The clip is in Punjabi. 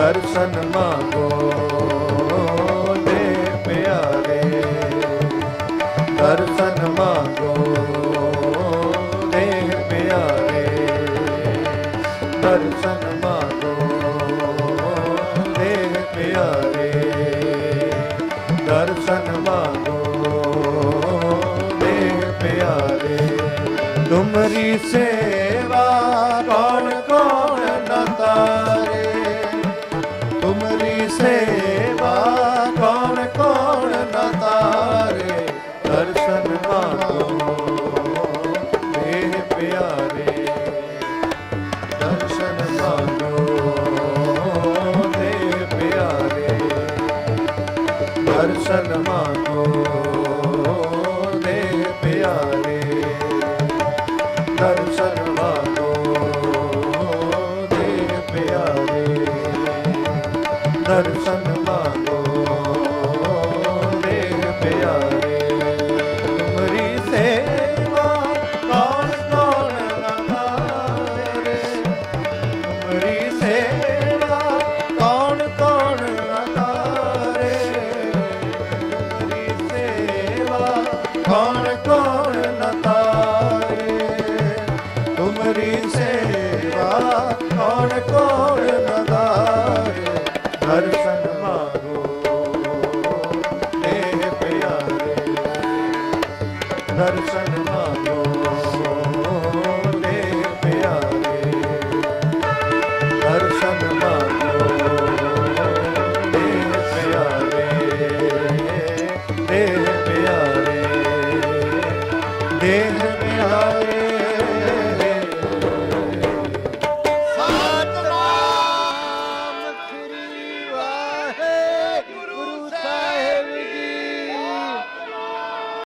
ਦਰਸ਼ਨ ਮਾਗੋ ਦੇ ਪਿਆਰੇ। ਦਰਸ਼ਨ ਮਾਗੋ ਦੇ ਪਿਆਰੇ। ਦਰਸ਼ਨ ਮਾਗੋ ਦੇ ਪਿਆਰੇ। ਦਰਸ਼ਨ ਮਾਗੋ ਦੇ ਪਿਆਰੇ। ਤੁਮਰੀ ਸੇਵਾ ਕੌਣ ਸੇਵਾ ਕੌਣ ਕੌਣ ਨਤਾਰੇ ਦਰਸ਼ਨ ਮਾਤੋ ਮੇਰੇ ਪਿਆਰੇ। ਦਰਸ਼ਨ ਮਾਤੋ ਮੇਰੇ ਪਿਆਰੇ। ਦਰਸ਼ਨ ਮਾਤੋ ਦਰਸ਼ਨ ਮਾਗੋ ਦੇਖ ਪਿਆਰੇ, ਤੁਮਰੀ ਸੇਵਾ ਕੌਣ ਕੌਣ ਲਗਾਵੇ ਤੁਮਰੀ ਕੌਣ ਕੌਣ ਲਗਾਵੇ ਤੁਮਰੀ ਸੇਵਾ ਕੌਣ ਦਰਸ਼ਨ ਮਾਗੋ ਲੈ ਦਰਸ਼ਨ ਮਾਗੋ ਲੈ ਪਿਆਰੇ। ਦੇਹ